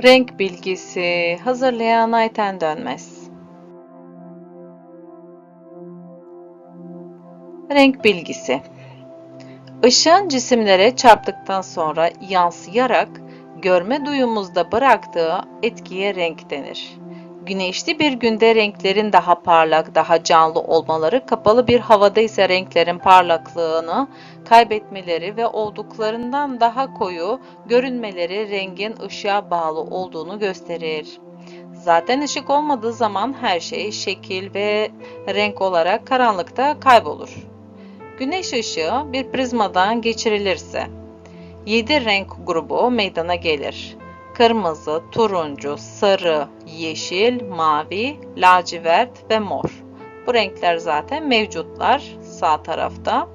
Renk bilgisi hazırlayan Ayten Dönmez. Renk bilgisi Işığın cisimlere çarptıktan sonra yansıyarak görme duyumuzda bıraktığı etkiye renk denir. Güneşli bir günde renklerin daha parlak, daha canlı olmaları, kapalı bir havada ise renklerin parlaklığını kaybetmeleri ve olduklarından daha koyu görünmeleri rengin ışığa bağlı olduğunu gösterir. Zaten ışık olmadığı zaman her şey şekil ve renk olarak karanlıkta kaybolur. Güneş ışığı bir prizmadan geçirilirse 7 renk grubu meydana gelir. Kırmızı, turuncu, sarı, yeşil, mavi, lacivert ve mor. Bu renkler zaten mevcutlar sağ tarafta.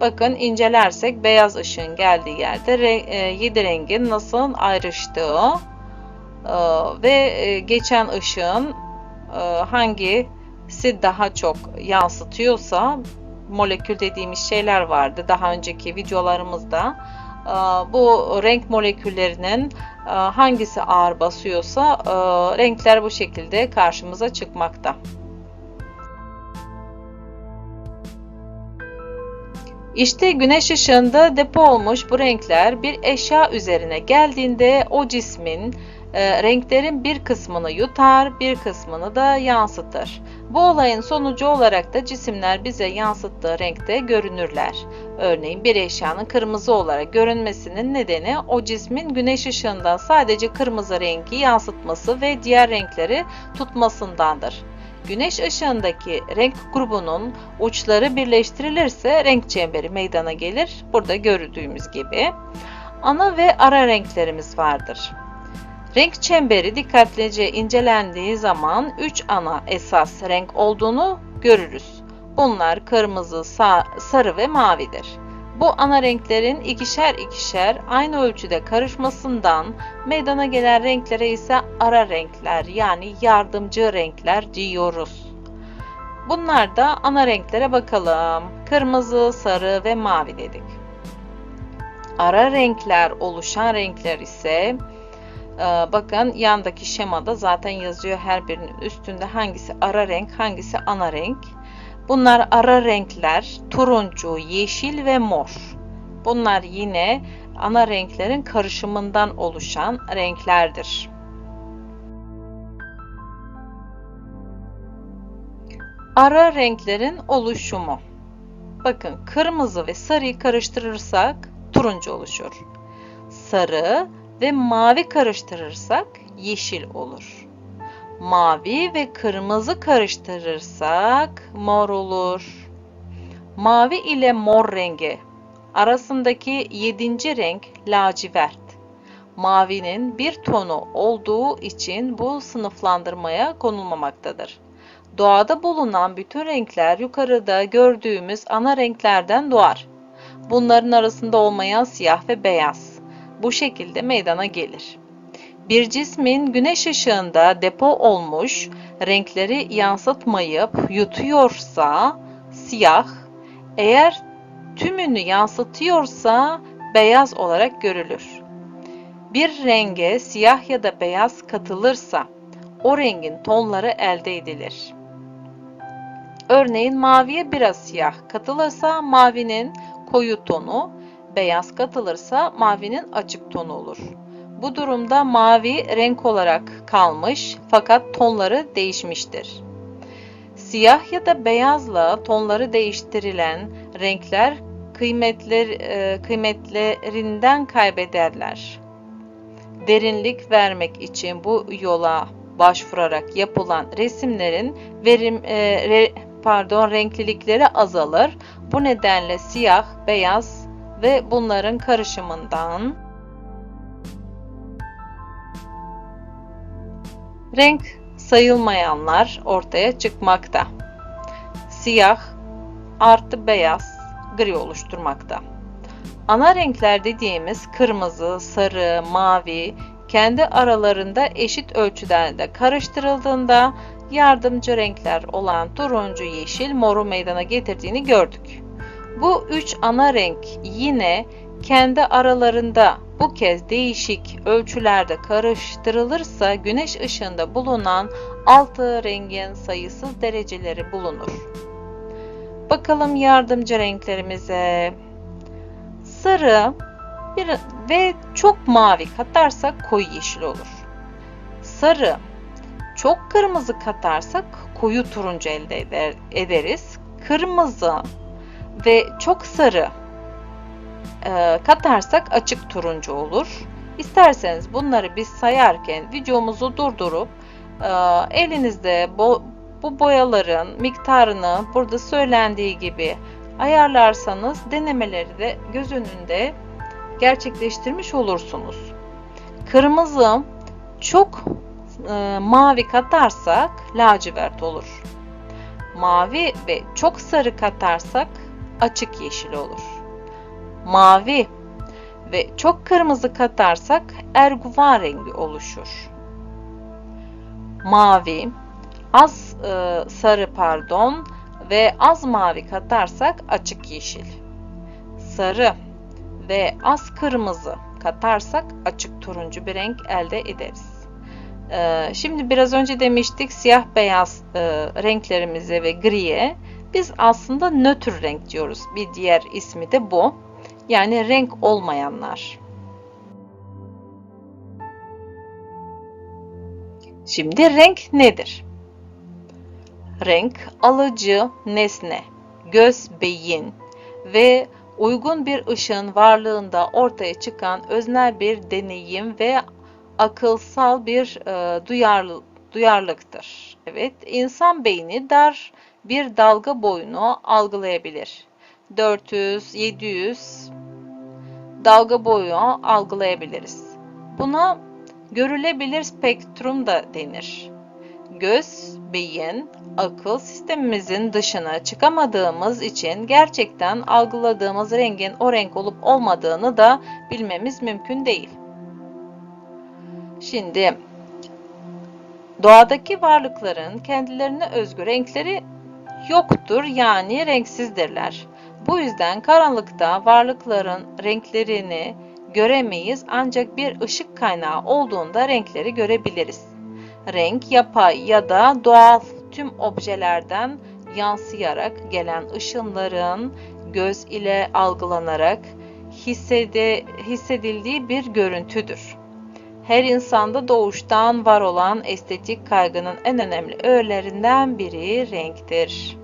Bakın incelersek beyaz ışığın geldiği yerde 7 rengin nasıl ayrıştığı e, ve e, geçen ışığın e, hangisi daha çok yansıtıyorsa molekül dediğimiz şeyler vardı daha önceki videolarımızda. Bu renk moleküllerinin hangisi ağır basıyorsa renkler bu şekilde karşımıza çıkmakta. İşte güneş ışığında depo olmuş bu renkler bir eşya üzerine geldiğinde o cismin e, renklerin bir kısmını yutar, bir kısmını da yansıtır. Bu olayın sonucu olarak da cisimler bize yansıttığı renkte görünürler. Örneğin bir eşyanın kırmızı olarak görünmesinin nedeni o cismin güneş ışığından sadece kırmızı rengi yansıtması ve diğer renkleri tutmasındandır. Güneş ışığındaki renk grubunun uçları birleştirilirse renk çemberi meydana gelir. Burada gördüğümüz gibi. Ana ve ara renklerimiz vardır. Renk çemberi dikkatlice incelendiği zaman 3 ana esas renk olduğunu görürüz. Bunlar kırmızı, sarı ve mavidir. Bu ana renklerin ikişer ikişer aynı ölçüde karışmasından meydana gelen renklere ise ara renkler yani yardımcı renkler diyoruz. Bunlar da ana renklere bakalım. Kırmızı, sarı ve mavi dedik. Ara renkler oluşan renkler ise bakın yandaki şemada zaten yazıyor her birinin üstünde hangisi ara renk hangisi ana renk. Bunlar ara renkler turuncu, yeşil ve mor. Bunlar yine ana renklerin karışımından oluşan renklerdir. Ara renklerin oluşumu. Bakın kırmızı ve sarıyı karıştırırsak turuncu oluşur. Sarı ve mavi karıştırırsak yeşil olur mavi ve kırmızı karıştırırsak mor olur. Mavi ile mor rengi arasındaki yedinci renk lacivert. Mavinin bir tonu olduğu için bu sınıflandırmaya konulmamaktadır. Doğada bulunan bütün renkler yukarıda gördüğümüz ana renklerden doğar. Bunların arasında olmayan siyah ve beyaz bu şekilde meydana gelir bir cismin güneş ışığında depo olmuş renkleri yansıtmayıp yutuyorsa siyah, eğer tümünü yansıtıyorsa beyaz olarak görülür. Bir renge siyah ya da beyaz katılırsa o rengin tonları elde edilir. Örneğin maviye biraz siyah katılırsa mavinin koyu tonu, beyaz katılırsa mavinin açık tonu olur. Bu durumda mavi renk olarak kalmış fakat tonları değişmiştir. Siyah ya da beyazla tonları değiştirilen renkler kıymetler, e, kıymetlerinden kaybederler. Derinlik vermek için bu yola başvurarak yapılan resimlerin verim e, pardon renklilikleri azalır. Bu nedenle siyah, beyaz ve bunların karışımından renk sayılmayanlar ortaya çıkmakta. Siyah artı beyaz gri oluşturmakta. Ana renkler dediğimiz kırmızı, sarı, mavi kendi aralarında eşit ölçülerde karıştırıldığında yardımcı renkler olan turuncu, yeşil, moru meydana getirdiğini gördük. Bu üç ana renk yine kendi aralarında bu kez değişik ölçülerde karıştırılırsa güneş ışığında bulunan altı rengin sayısız dereceleri bulunur. Bakalım yardımcı renklerimize. Sarı bir ve çok mavi katarsak koyu yeşil olur. Sarı, çok kırmızı katarsak koyu turuncu elde eder, ederiz. Kırmızı ve çok sarı e, katarsak açık turuncu olur. İsterseniz bunları biz sayarken videomuzu durdurup e, elinizde bo bu boyaların miktarını burada söylendiği gibi ayarlarsanız denemeleri de göz önünde gerçekleştirmiş olursunuz. Kırmızı çok e, mavi katarsak lacivert olur. Mavi ve çok sarı katarsak açık yeşil olur. Mavi ve çok kırmızı katarsak erguvan rengi oluşur. Mavi, az e, sarı pardon ve az mavi katarsak açık yeşil. Sarı ve az kırmızı katarsak açık turuncu bir renk elde ederiz. Ee, şimdi biraz önce demiştik siyah beyaz e, renklerimize ve griye biz aslında nötr renk diyoruz. Bir diğer ismi de bu. Yani renk olmayanlar. Şimdi renk nedir? Renk alıcı nesne, göz, beyin ve uygun bir ışığın varlığında ortaya çıkan öznel bir deneyim ve akılsal bir e, duyarlı, duyarlılıktır. Evet, insan beyni dar bir dalga boyunu algılayabilir. 400-700 dalga boyu algılayabiliriz. Buna görülebilir spektrum da denir. Göz, beyin, akıl sistemimizin dışına çıkamadığımız için gerçekten algıladığımız rengin o renk olup olmadığını da bilmemiz mümkün değil. Şimdi doğadaki varlıkların kendilerine özgü renkleri yoktur yani renksizdirler. Bu yüzden karanlıkta varlıkların renklerini göremeyiz ancak bir ışık kaynağı olduğunda renkleri görebiliriz. Renk yapay ya da doğal tüm objelerden yansıyarak gelen ışınların göz ile algılanarak hissede, hissedildiği bir görüntüdür. Her insanda doğuştan var olan estetik kaygının en önemli öğelerinden biri renktir.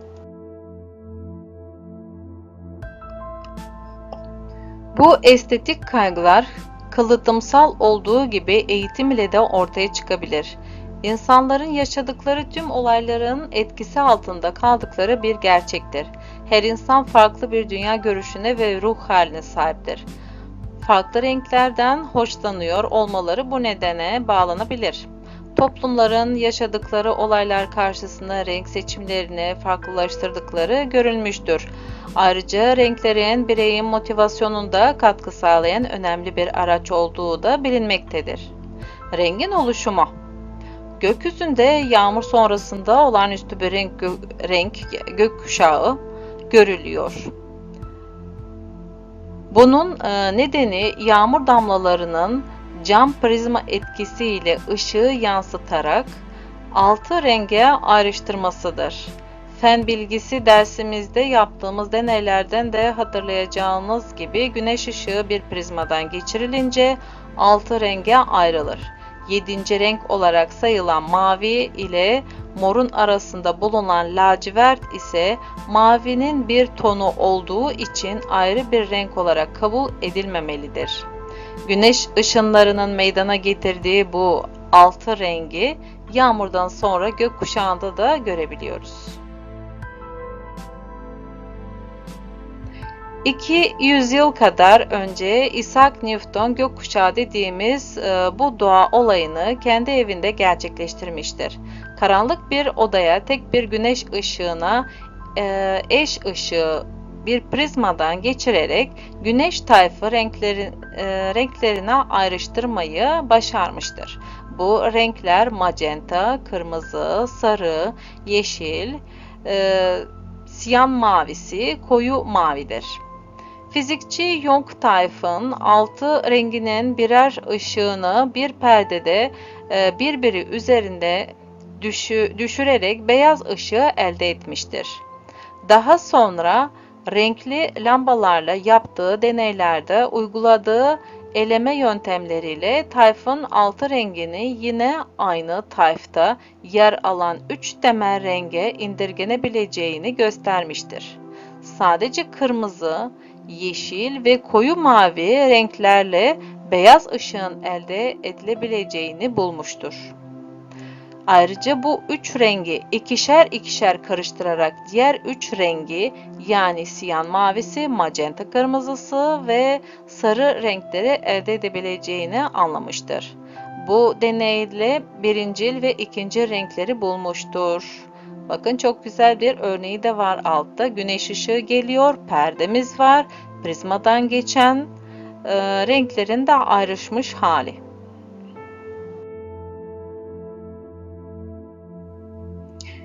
Bu estetik kaygılar kalıtımsal olduğu gibi eğitim ile de ortaya çıkabilir. İnsanların yaşadıkları tüm olayların etkisi altında kaldıkları bir gerçektir. Her insan farklı bir dünya görüşüne ve ruh haline sahiptir farklı renklerden hoşlanıyor olmaları bu nedene bağlanabilir. Toplumların yaşadıkları olaylar karşısında renk seçimlerini farklılaştırdıkları görülmüştür. Ayrıca renklerin bireyin motivasyonunda katkı sağlayan önemli bir araç olduğu da bilinmektedir. Rengin oluşumu Gökyüzünde yağmur sonrasında olağanüstü bir renk, renk gökkuşağı görülüyor. Bunun e, nedeni yağmur damlalarının cam prizma etkisiyle ışığı yansıtarak altı renge ayrıştırmasıdır. Fen bilgisi dersimizde yaptığımız deneylerden de hatırlayacağınız gibi güneş ışığı bir prizmadan geçirilince altı renge ayrılır. Yedinci renk olarak sayılan mavi ile morun arasında bulunan lacivert ise mavinin bir tonu olduğu için ayrı bir renk olarak kabul edilmemelidir. Güneş ışınlarının meydana getirdiği bu altı rengi yağmurdan sonra gökkuşağında da görebiliyoruz. 200 yıl kadar önce Isaac Newton gökkuşağı dediğimiz e, bu doğa olayını kendi evinde gerçekleştirmiştir. Karanlık bir odaya tek bir güneş ışığına e, eş ışığı bir prizmadan geçirerek güneş tayfı renkleri, e, renklerine ayrıştırmayı başarmıştır. Bu renkler magenta, kırmızı, sarı, yeşil, e, siyan mavisi, koyu mavidir. Fizikçi Young-Taif'ın altı renginin birer ışığını bir perdede e, birbiri üzerinde düşü, düşürerek beyaz ışığı elde etmiştir. Daha sonra renkli lambalarla yaptığı deneylerde uyguladığı eleme yöntemleriyle tayfın altı rengini yine aynı tayfta yer alan üç temel renge indirgenebileceğini göstermiştir. Sadece kırmızı, yeşil ve koyu mavi renklerle beyaz ışığın elde edilebileceğini bulmuştur. Ayrıca bu üç rengi ikişer ikişer karıştırarak diğer üç rengi yani siyan mavisi, magenta kırmızısı ve sarı renkleri elde edebileceğini anlamıştır. Bu deneyle birincil ve ikinci renkleri bulmuştur. Bakın çok güzel bir örneği de var altta. Güneş ışığı geliyor, perdemiz var, prizmadan geçen e, renklerin de ayrışmış hali.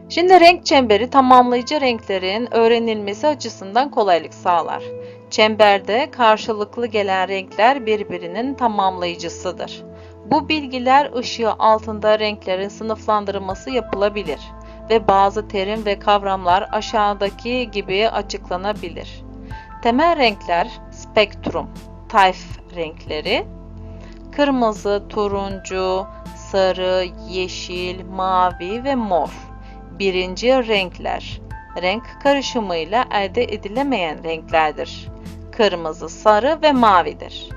Şimdi renk çemberi tamamlayıcı renklerin öğrenilmesi açısından kolaylık sağlar. Çemberde karşılıklı gelen renkler birbirinin tamamlayıcısıdır. Bu bilgiler ışığı altında renklerin sınıflandırılması yapılabilir ve bazı terim ve kavramlar aşağıdaki gibi açıklanabilir. Temel renkler spektrum, tayf renkleri, kırmızı, turuncu, sarı, yeşil, mavi ve mor. Birinci renkler, renk karışımıyla elde edilemeyen renklerdir. Kırmızı, sarı ve mavidir.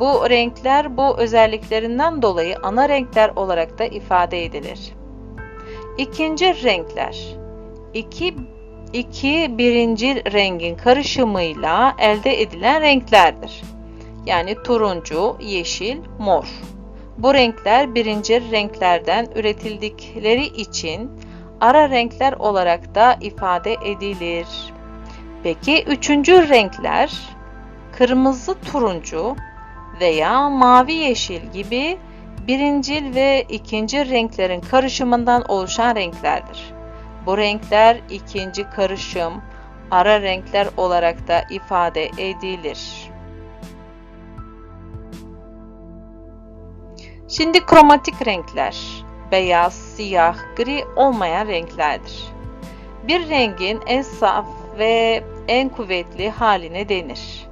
Bu renkler bu özelliklerinden dolayı ana renkler olarak da ifade edilir. İkinci renkler, iki, iki birinci rengin karışımıyla elde edilen renklerdir. Yani turuncu, yeşil, mor. Bu renkler birinci renklerden üretildikleri için ara renkler olarak da ifade edilir. Peki üçüncü renkler kırmızı turuncu veya mavi yeşil gibi birincil ve ikinci renklerin karışımından oluşan renklerdir. Bu renkler ikinci karışım, ara renkler olarak da ifade edilir. Şimdi kromatik renkler beyaz, siyah, gri olmayan renklerdir. Bir rengin en saf ve en kuvvetli haline denir.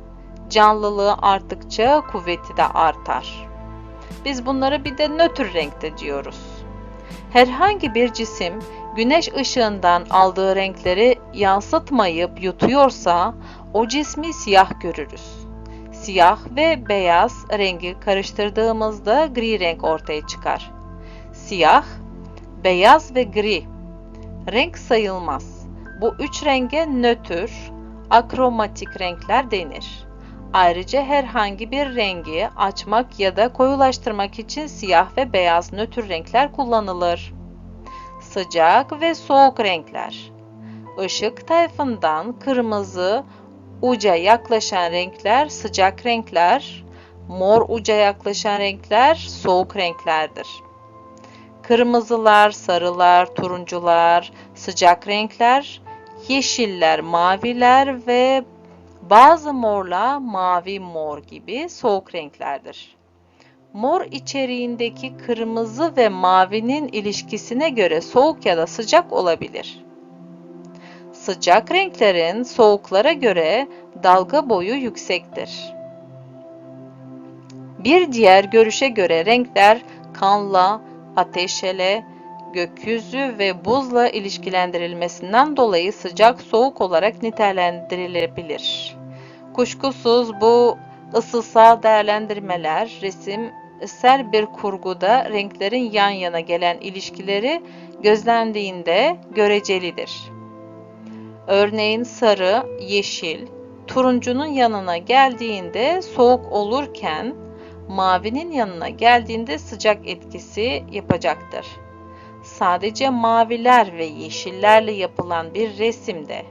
Canlılığı arttıkça kuvveti de artar. Biz bunlara bir de nötr renkte diyoruz. Herhangi bir cisim güneş ışığından aldığı renkleri yansıtmayıp yutuyorsa o cismi siyah görürüz. Siyah ve beyaz rengi karıştırdığımızda gri renk ortaya çıkar. Siyah, beyaz ve gri renk sayılmaz. Bu üç renge nötr, akromatik renkler denir. Ayrıca herhangi bir rengi açmak ya da koyulaştırmak için siyah ve beyaz nötr renkler kullanılır. Sıcak ve soğuk renkler. Işık tarafından kırmızı uca yaklaşan renkler sıcak renkler, mor uca yaklaşan renkler soğuk renklerdir. Kırmızılar, sarılar, turuncular, sıcak renkler, yeşiller, maviler ve bazı morla mavi mor gibi soğuk renklerdir. Mor içeriğindeki kırmızı ve mavinin ilişkisine göre soğuk ya da sıcak olabilir. Sıcak renklerin soğuklara göre dalga boyu yüksektir. Bir diğer görüşe göre renkler kanla, ateşele, gökyüzü ve buzla ilişkilendirilmesinden dolayı sıcak soğuk olarak nitelendirilebilir. Kuşkusuz bu ısısal değerlendirmeler resimsel bir kurguda renklerin yan yana gelen ilişkileri gözlendiğinde görecelidir. Örneğin sarı, yeşil, turuncunun yanına geldiğinde soğuk olurken mavinin yanına geldiğinde sıcak etkisi yapacaktır. Sadece maviler ve yeşillerle yapılan bir resimde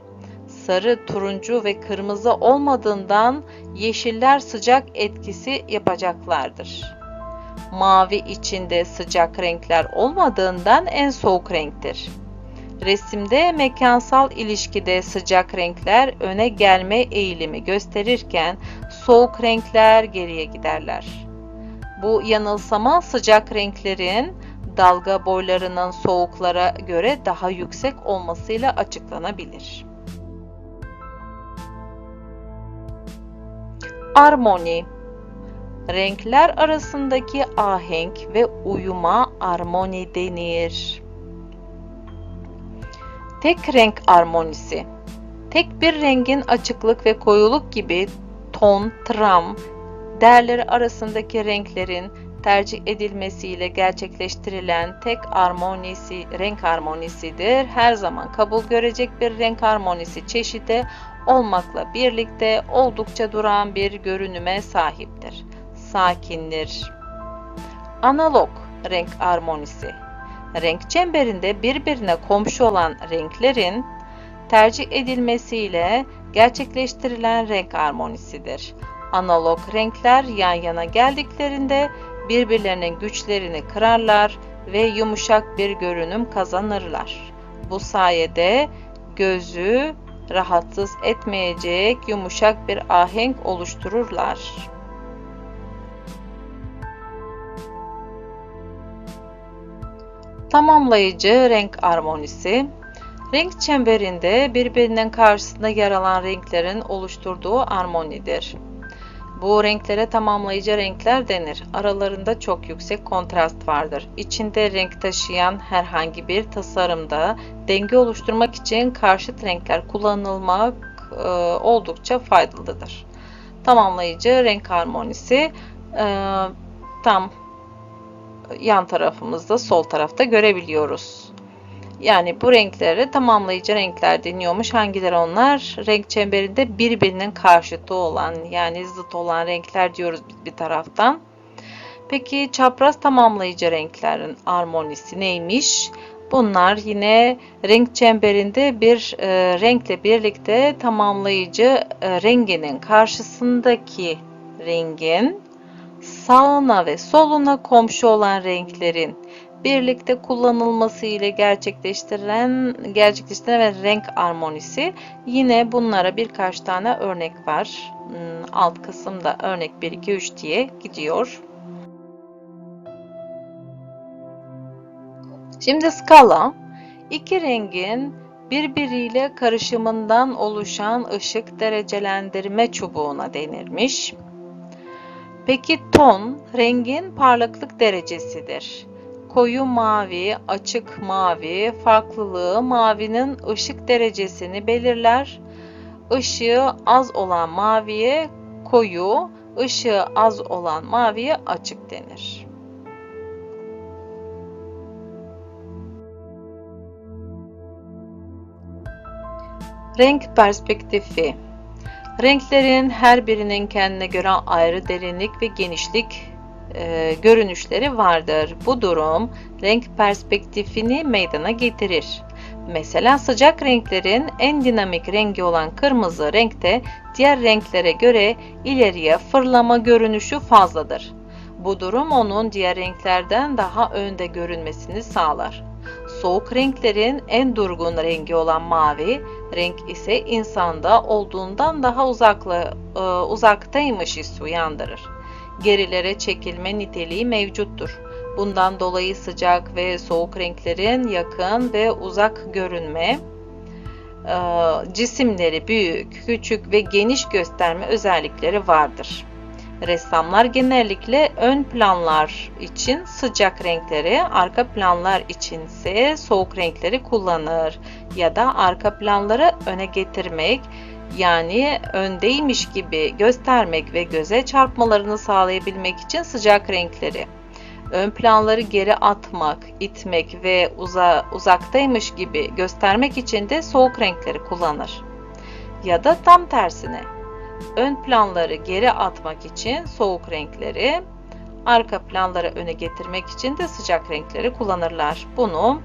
sarı, turuncu ve kırmızı olmadığından yeşiller sıcak etkisi yapacaklardır. Mavi içinde sıcak renkler olmadığından en soğuk renktir. Resimde mekansal ilişkide sıcak renkler öne gelme eğilimi gösterirken soğuk renkler geriye giderler. Bu yanılsama sıcak renklerin dalga boylarının soğuklara göre daha yüksek olmasıyla açıklanabilir. Armoni Renkler arasındaki ahenk ve uyuma armoni denir. Tek renk armonisi Tek bir rengin açıklık ve koyuluk gibi ton, tram, değerleri arasındaki renklerin tercih edilmesiyle gerçekleştirilen tek armonisi, renk armonisidir. Her zaman kabul görecek bir renk armonisi çeşidi olmakla birlikte oldukça duran bir görünüme sahiptir. Sakindir. Analog renk armonisi Renk çemberinde birbirine komşu olan renklerin tercih edilmesiyle gerçekleştirilen renk armonisidir. Analog renkler yan yana geldiklerinde birbirlerinin güçlerini kırarlar ve yumuşak bir görünüm kazanırlar. Bu sayede gözü rahatsız etmeyecek yumuşak bir ahenk oluştururlar. Tamamlayıcı renk armonisi Renk çemberinde birbirinin karşısında yer alan renklerin oluşturduğu armonidir. Bu renklere tamamlayıcı renkler denir. Aralarında çok yüksek kontrast vardır. İçinde renk taşıyan herhangi bir tasarımda denge oluşturmak için karşıt renkler kullanılmak e, oldukça faydalıdır. Tamamlayıcı renk harmonisi e, tam yan tarafımızda sol tarafta görebiliyoruz. Yani bu renkleri tamamlayıcı renkler deniyormuş. Hangileri onlar? Renk çemberinde birbirinin karşıtı olan yani zıt olan renkler diyoruz bir taraftan. Peki çapraz tamamlayıcı renklerin armonisi neymiş? Bunlar yine renk çemberinde bir e, renkle birlikte tamamlayıcı e, renginin karşısındaki rengin sağına ve soluna komşu olan renklerin birlikte kullanılması ile gerçekleştirilen gerçekleştirilen ve renk armonisi. Yine bunlara birkaç tane örnek var. Hmm, alt kısımda örnek 1 2 3 diye gidiyor. Şimdi skala iki rengin birbiriyle karışımından oluşan ışık derecelendirme çubuğuna denirmiş. Peki ton rengin parlaklık derecesidir koyu mavi, açık mavi farklılığı mavinin ışık derecesini belirler. Işığı az olan maviye koyu, ışığı az olan maviye açık denir. Renk perspektifi Renklerin her birinin kendine göre ayrı derinlik ve genişlik e, görünüşleri vardır. Bu durum renk perspektifini meydana getirir. Mesela sıcak renklerin en dinamik rengi olan kırmızı renkte diğer renklere göre ileriye fırlama görünüşü fazladır. Bu durum onun diğer renklerden daha önde görünmesini sağlar. Soğuk renklerin en durgun rengi olan mavi renk ise insanda olduğundan daha uzakla, e, uzaktaymış hissi uyandırır gerilere çekilme niteliği mevcuttur. Bundan dolayı sıcak ve soğuk renklerin yakın ve uzak görünme, e, cisimleri büyük, küçük ve geniş gösterme özellikleri vardır. Ressamlar genellikle ön planlar için sıcak renkleri, arka planlar için ise soğuk renkleri kullanır ya da arka planları öne getirmek yani öndeymiş gibi göstermek ve göze çarpmalarını sağlayabilmek için sıcak renkleri, ön planları geri atmak, itmek ve uza, uzaktaymış gibi göstermek için de soğuk renkleri kullanır. Ya da tam tersine, ön planları geri atmak için soğuk renkleri, arka planları öne getirmek için de sıcak renkleri kullanırlar. Bunu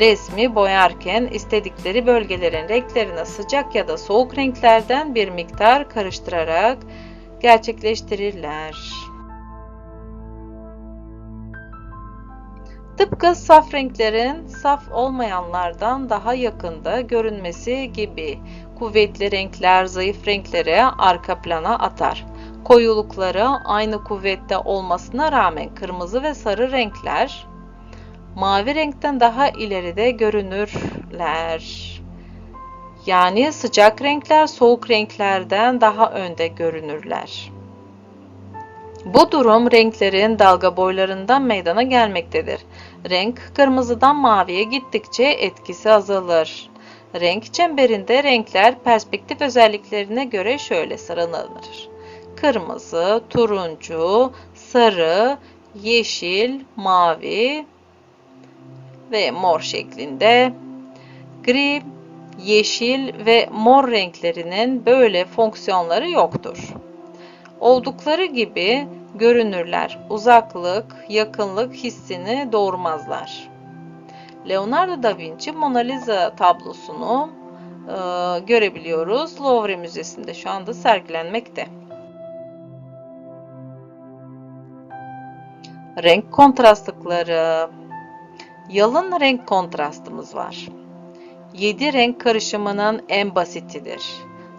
resmi boyarken istedikleri bölgelerin renklerine sıcak ya da soğuk renklerden bir miktar karıştırarak gerçekleştirirler. Tıpkı saf renklerin saf olmayanlardan daha yakında görünmesi gibi kuvvetli renkler zayıf renklere arka plana atar. Koyulukları aynı kuvvette olmasına rağmen kırmızı ve sarı renkler mavi renkten daha ileride görünürler. Yani sıcak renkler soğuk renklerden daha önde görünürler. Bu durum renklerin dalga boylarından meydana gelmektedir. Renk kırmızıdan maviye gittikçe etkisi azalır. Renk çemberinde renkler perspektif özelliklerine göre şöyle sıralanır. Kırmızı, turuncu, sarı, yeşil, mavi ve mor şeklinde. Gri, yeşil ve mor renklerinin böyle fonksiyonları yoktur. Oldukları gibi görünürler. Uzaklık, yakınlık hissini doğurmazlar. Leonardo da Vinci Mona Lisa tablosunu e, görebiliyoruz. Louvre Müzesi'nde şu anda sergilenmekte. Renk kontrastlıkları. Yalın renk kontrastımız var. 7 renk karışımının en basitidir.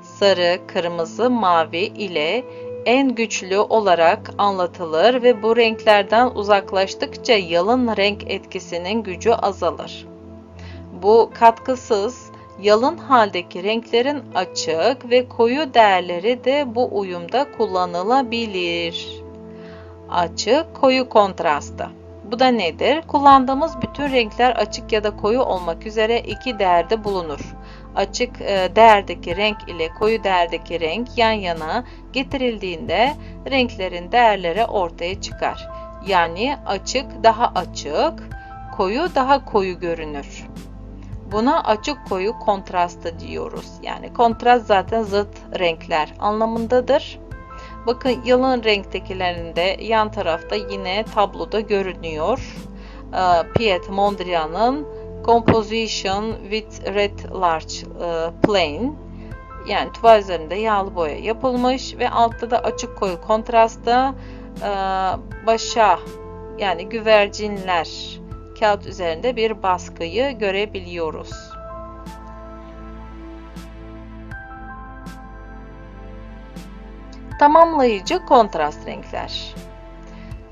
Sarı, kırmızı, mavi ile en güçlü olarak anlatılır ve bu renklerden uzaklaştıkça yalın renk etkisinin gücü azalır. Bu katkısız, yalın haldeki renklerin açık ve koyu değerleri de bu uyumda kullanılabilir. Açık, koyu kontrastı. Bu da nedir? Kullandığımız bütün renkler açık ya da koyu olmak üzere iki değerde bulunur. Açık e, değerdeki renk ile koyu değerdeki renk yan yana getirildiğinde renklerin değerleri ortaya çıkar. Yani açık daha açık, koyu daha koyu görünür. Buna açık koyu kontrastı diyoruz. Yani kontrast zaten zıt renkler anlamındadır. Bakın yalın renktekilerinde yan tarafta yine tabloda görünüyor. Ee, Piet Mondrian'ın Composition with Red Large e, Plane yani tuval üzerinde yağlı boya yapılmış ve altta da açık koyu kontrastta e, başa yani güvercinler kağıt üzerinde bir baskıyı görebiliyoruz. Tamamlayıcı kontrast renkler.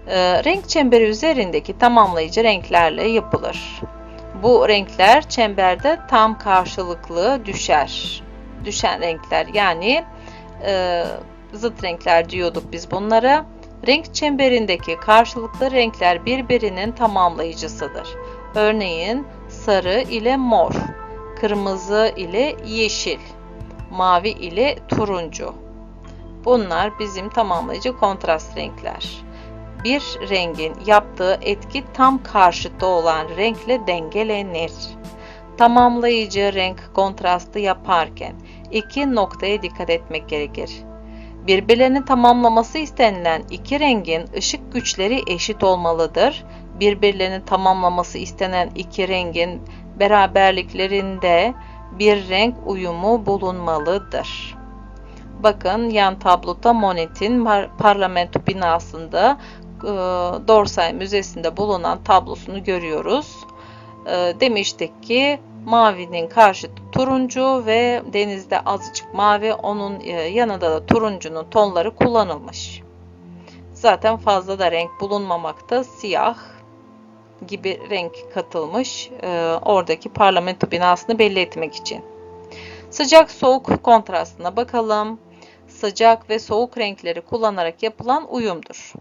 E, renk çemberi üzerindeki tamamlayıcı renklerle yapılır. Bu renkler çemberde tam karşılıklı düşer. Düşen renkler yani e, zıt renkler diyorduk biz bunlara. Renk çemberindeki karşılıklı renkler birbirinin tamamlayıcısıdır. Örneğin sarı ile mor, kırmızı ile yeşil, mavi ile turuncu. Bunlar bizim tamamlayıcı kontrast renkler. Bir rengin yaptığı etki tam karşıtı olan renkle dengelenir. Tamamlayıcı renk kontrastı yaparken iki noktaya dikkat etmek gerekir. Birbirlerini tamamlaması istenilen iki rengin ışık güçleri eşit olmalıdır. Birbirlerini tamamlaması istenen iki rengin beraberliklerinde bir renk uyumu bulunmalıdır. Bakın yan tabloda Monet'in parlamento binasında e, Dorsay Müzesi'nde bulunan tablosunu görüyoruz. E, demiştik ki mavinin karşıtı turuncu ve denizde azıcık mavi onun e, yanında da turuncunun tonları kullanılmış. Zaten fazla da renk bulunmamakta siyah gibi renk katılmış oradaki parlamento binasını belli etmek için. Sıcak soğuk kontrastına bakalım. Sıcak ve soğuk renkleri kullanarak yapılan uyumdur.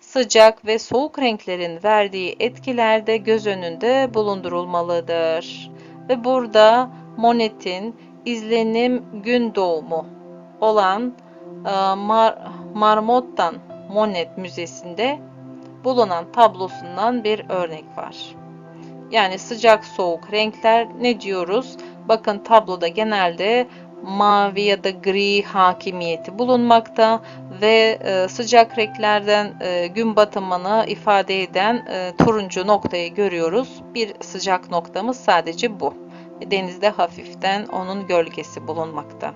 Sıcak ve soğuk renklerin verdiği etkiler de göz önünde bulundurulmalıdır. Ve burada Monet'in izlenim gün doğumu olan e, Mar Marmottan Monet Müzesi'nde bulunan tablosundan bir örnek var. Yani sıcak soğuk renkler ne diyoruz? Bakın tabloda genelde mavi ya da gri hakimiyeti bulunmakta ve e, sıcak renklerden e, gün batımını ifade eden e, turuncu noktayı görüyoruz. Bir sıcak noktamız sadece bu. Denizde hafiften onun gölgesi bulunmakta.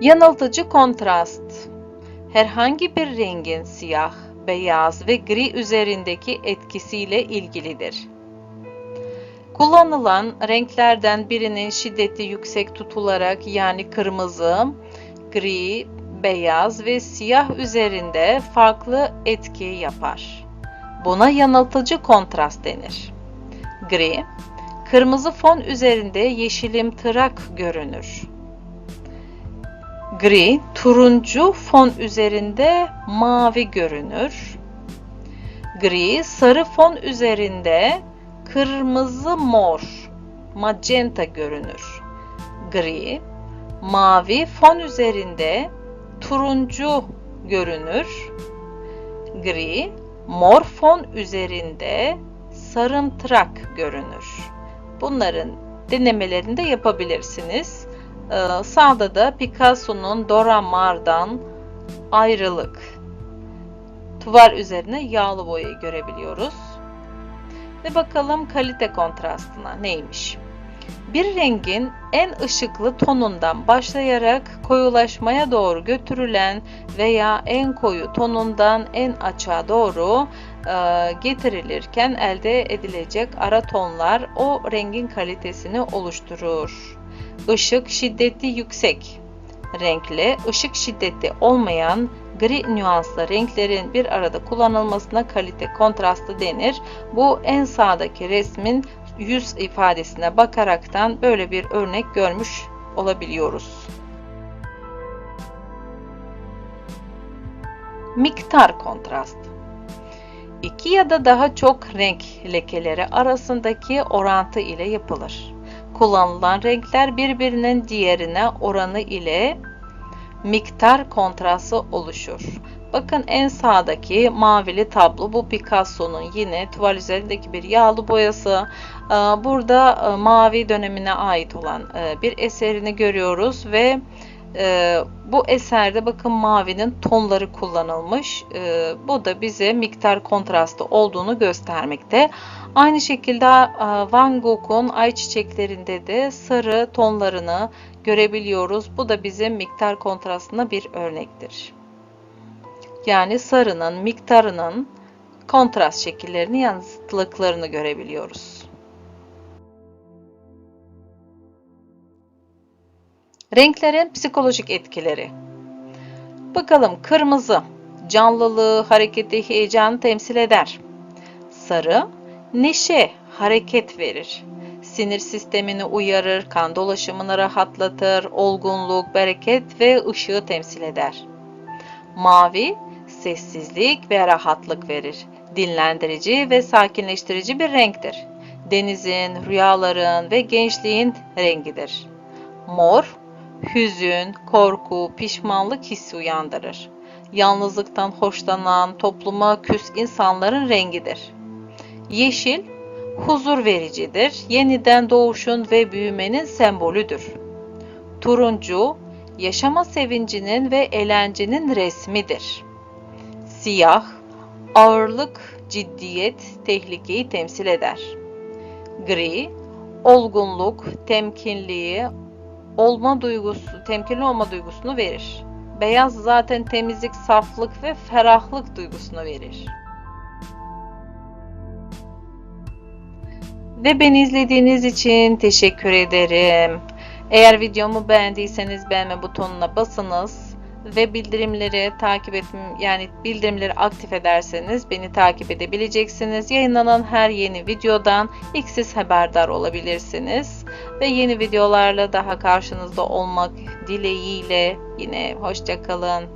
Yanıltıcı kontrast herhangi bir rengin siyah, beyaz ve gri üzerindeki etkisiyle ilgilidir. Kullanılan renklerden birinin şiddeti yüksek tutularak yani kırmızı, gri, beyaz ve siyah üzerinde farklı etki yapar. Buna yanıltıcı kontrast denir. Gri, kırmızı fon üzerinde yeşilimtırak görünür. Gri, turuncu fon üzerinde mavi görünür. Gri, sarı fon üzerinde kırmızı mor, magenta görünür. Gri, mavi fon üzerinde turuncu görünür. Gri, mor fon üzerinde sarımtırak görünür. Bunların denemelerini de yapabilirsiniz. Ee, sağda da Picasso'nun Dora Mar'dan ayrılık. Tuvar üzerine yağlı boyayı görebiliyoruz. Ve bakalım kalite kontrastına neymiş? Bir rengin en ışıklı tonundan başlayarak koyulaşmaya doğru götürülen veya en koyu tonundan en açığa doğru e, getirilirken elde edilecek ara tonlar o rengin kalitesini oluşturur. Işık şiddeti yüksek. Renkle ışık şiddeti olmayan gri nüanslı renklerin bir arada kullanılmasına kalite kontrastı denir. Bu en sağdaki resmin yüz ifadesine bakaraktan böyle bir örnek görmüş olabiliyoruz. Miktar kontrast. İki ya da daha çok renk lekeleri arasındaki orantı ile yapılır. Kullanılan renkler birbirinin diğerine oranı ile miktar kontrastı oluşur. Bakın en sağdaki mavili tablo bu Picasso'nun yine tuval üzerindeki bir yağlı boyası. Ee, burada e, mavi dönemine ait olan e, bir eserini görüyoruz ve e, bu eserde bakın mavinin tonları kullanılmış. Bu da bize miktar kontrastı olduğunu göstermekte. Aynı şekilde Van Gogh'un ay çiçeklerinde de sarı tonlarını görebiliyoruz. Bu da bize miktar kontrastına bir örnektir. Yani sarının miktarının kontrast şekillerini yansıtlıklarını görebiliyoruz. Renklerin psikolojik etkileri. Bakalım kırmızı canlılığı, hareketi, heyecanı temsil eder. Sarı neşe, hareket verir. Sinir sistemini uyarır, kan dolaşımını rahatlatır, olgunluk, bereket ve ışığı temsil eder. Mavi sessizlik ve rahatlık verir. Dinlendirici ve sakinleştirici bir renktir. Denizin, rüyaların ve gençliğin rengidir. Mor, hüzün, korku, pişmanlık hissi uyandırır. Yalnızlıktan hoşlanan, topluma küs insanların rengidir. Yeşil, huzur vericidir. Yeniden doğuşun ve büyümenin sembolüdür. Turuncu, yaşama sevincinin ve eğlencenin resmidir. Siyah, ağırlık, ciddiyet, tehlikeyi temsil eder. Gri, olgunluk, temkinliği, olma duygusu, temkinli olma duygusunu verir. Beyaz zaten temizlik, saflık ve ferahlık duygusunu verir. Ve beni izlediğiniz için teşekkür ederim. Eğer videomu beğendiyseniz beğenme butonuna basınız ve bildirimleri takip et yani bildirimleri aktif ederseniz beni takip edebileceksiniz. Yayınlanan her yeni videodan ilk siz haberdar olabilirsiniz. Ve yeni videolarla daha karşınızda olmak dileğiyle yine hoşçakalın.